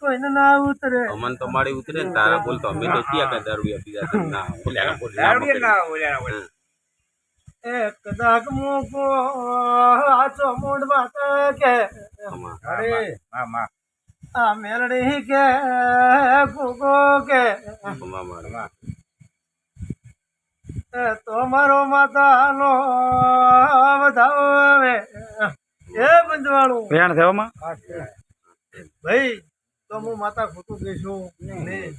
કોઈને ના ઉતરે. અમન તો મારી ઉતરે ને તારા બોલતો અમે તો ક્યાં કઈ દારૂડિયા પીધા છે ના બોલ્યા બોલ્યા ના ઓલ્યા ઓલ્યા. એક દાગ મૂકો આચો મોડવા કે અરે માં માં આ મેલડી કે ગુગો કે. એ તમારો મારો માતાનો વધાવે એ બંધવાળું. વેણ થયોમાં ભાઈ તો હું માતા ખોટું કહીશું? નહીં.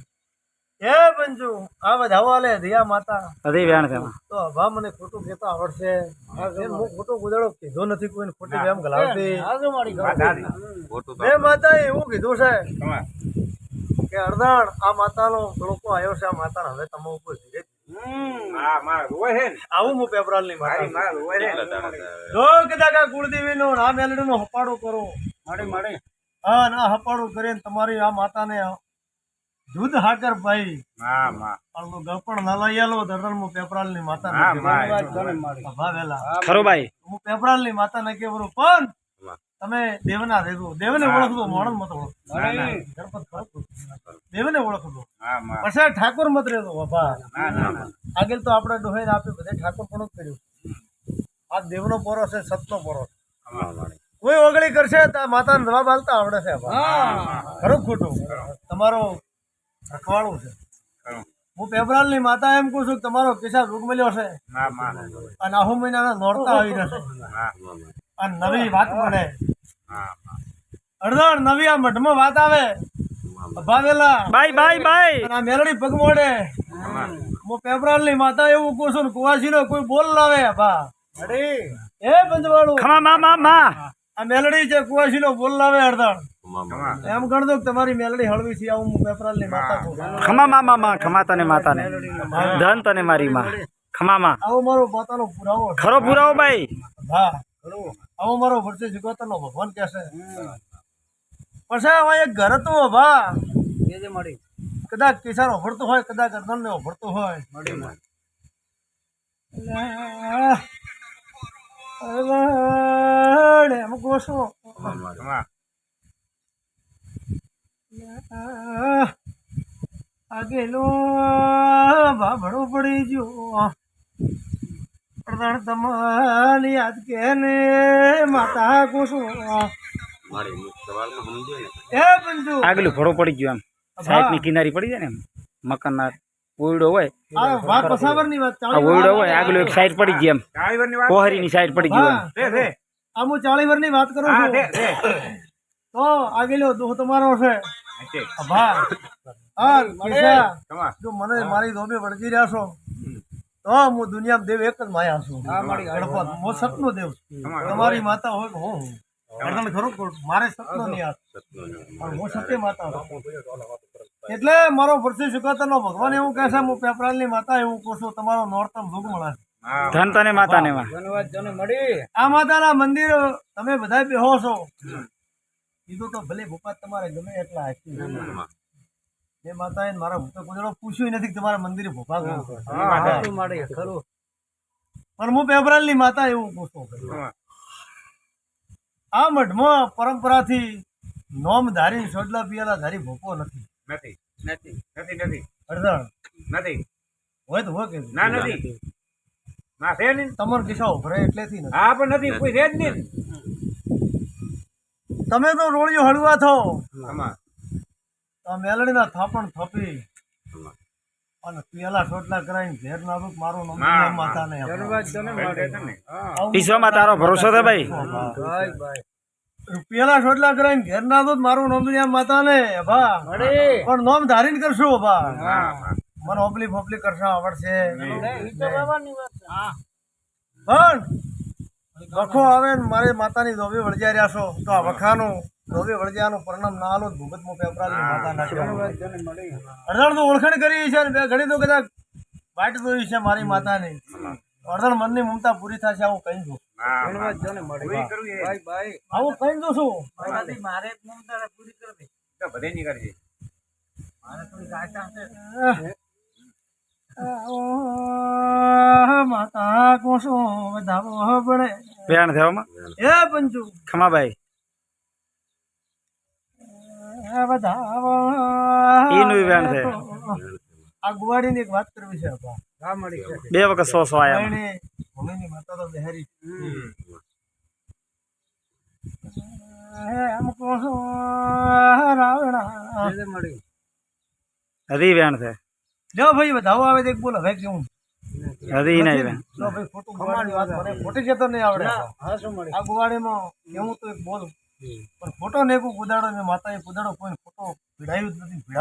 એ બંજુ આ વધાવા લે ધીયા માતા. હજી વ્યાણ કેમ તો હવા મને ખોટું કહેતા આવડશે. એમ હું ખોટો ગુજારો કીધો નથી કોઈને ખોટી એમ ગલાવતી. માં દાદી. ખોટું તો મેં એવું કીધું છે કે અડધાણ આ માતાનો લોકો આવ્યો છે આ માતા હવે તમે ઉપર ધીરે આવું હું પેપરાલની મારી માતા માં રોવે છે કેટલા ને. થયા? જો કદાચ આ કુળદેવીનો આ મેલડીનો હપાડો કરો. હા ના હપાડો કરીને તમારી આ માતાને દૂધ હાકર ભાઈ. માં માં પણ ગળપણ ના લઈ આલો ધરણ હું પેપરાલની માતા હા, માં. ખરો ભાઈ. હું પેપરાલની માતા ને કેવરું પણ તમે દેવના દેવો દેવને ઓળખતો મોણસ મત ઓળખતો ના, ના. ગણપત ખરો. દેવને ઓળખતો માં માં પછી ઠાકોર મત રહેતો બાપા ના ના ના. આગળ તો આપણે ડોહાઈને આપે બધે ઠાકોર પણ જ કર્યું. આ દેવનો પોરો છે સતનો પોરો છે. કોઈ ઓગળી કરશે તો માતાને જવાબ હાલતા આવડે છે. ખરું ખોટું? તમારો રખવાળું છે. હું પેપરાલની માતા એમ કહું છું કે તમારો કિસ્સા રૂક મળ્યો છે? અને આહુ મહિનાના નોરતા આવી જશે અને નવી વાત મળે અડધણ નવી આ મઢમાં વાત આવે. ભાવેલા બાય બાય બાય. અને આ મેલડી પગ મોડે. હું. પેપરાલની માતા એવું કહું છું કુવાસી નો કોઈ બોલ લાવે. બા એ પંજવાળું ખમા મા મા મા. આ મેલડી છે કુવાસીનો બોલ લાવે અડધણ. એમ ગણ દો કે તમારી મેલડી હળવી છે આવું હું પેપરાલની માતા ખમા મા મા મા ખમા તને માતાને ધન તને મારી માં. ખમા માં. આવો મારો પોતાનો પુરાવો ખરો પુરાવો ભાઈ. હા આવો મારો વર્ષે જગતનો ભગવાન કહેશે પછી હવે એક ઘર તો ભા. કદાચ કિસાન ભરતો હોય કદાચ અર્ધન ને ઓભરતો હોય. અરે, એમ કહો છો આમાં મારે. આમાં. આગેલો ભાભડો પડી જો પ્રધાન તમારી યાદ કે ને માતા કોશો આગલું ભડો પડી ગયો એમ સાઈડની કિનારી પડી જાય ને એમ મકાન ના ઓયડો હોય ઓયડો હોય આગલું એક સાઈડ પડી ગઈ એમ કોહરી ની સાઈડ પડી ગયું એમ. આ હું ચાળી વરની વાત કરું છું. તો આગેલો દુઃખ તમારો છે. આભાર. હા કિસ્સા જો મને મારી ધોબે વળગી રહ્યા છો તો હું દુનિયામાં દેવ એક જ માયા છું. ગણપત હું સતનો દેવ તમાર. માતા હોય હું. હું ખરું મારે સતનો નહીં આ હું સત્ય માતા એટલે મારો પરથી સુકાતરનો ભગવાન એવું કહે છે હું પેપરાલની માતા એવું કહું છું તમારો નોરતમ ભોગ મળે હા. ધન તને માતાને માં આ માતાના મંદિર તમે બધા બેહો છો. કીધું તો ભલે ભૂપા તમારે ગમે એટલા હાચી એ માતાએ મારા ભૂપે કોઈ પૂછ્યું નથી કે તમારા મંદિરે ભૂપા હા. પણ હું પેપરાલની માતા એવું પૂછતો આ મઠમાં પરંપરાથી નોમ ધારી સોડલા પિયાલા ધારી ભૂપો નથી. નથી. નથી. નથી નથી. અડધણ નથી. હોય તો હોય કે ના નથી. ના છે ને તમારો કિસ્સા ઉભરે એટલેથી નથી. હા પણ નથી કોઈ છે જ નહીં. તમે તો રોળિયો હળવા થો. તો મેલડીના થાપણ થપી. અને પેલા સોટલા કરાવીને ઘેર નાખું તો મારું નામ ને. તારો ભરોસો છે ભાઈ? પેલા છોટલા કરાવીને ઘેર નાખું તો મારું નામ માતા ને ભા પણ નામ ધારીને કરશું ભા. મને ઓપલી ફોપલી કરશો આવડશે. પણ વખો આવે ને મારે માતાની ધોબી વળજ્યા રહ્યા છો. તો આ વખાનું ધોબી વળજ્યાનું પરિણામ ના આલો ભૂગતમાં પેપરાની માતા અડધણ તો ઓળખાણ કરી છે ને બે ઘડી તો કદાચ વાટ દોરી છે મારી માતાની. અડધણ મનની મમતા પૂરી થશે આવું કહી દઉં. આવું કહી દઉં છું. બધે. માતા કોશો વધાવો પડે વેણ થયોમાં એ પંચુ. ખમા ભાઈ ઈનું વેણ છે. આ ગુવાડીની એક વાત કરવી છે આપા. બે વખત સો સો આયા. એને ભૂમિની માતા તો બહેરી. એમ કહો રાવણા. હજી વેણ છે. જો ભાઈ વધાવો આવે તો એક બોલો ભાઈ કેવું? હજી નહીં વેણ જો ભાઈ ખોટું ગુવાડીની વાત મને ખોટી જતો નહીં આવડે. આ ગુવાડીમાં કેવું તો એક બોલ. પણ ખોટો ને કુદાડો ને માતાએ કુદાડો કોઈ ફોટો પીડાયું જ નથી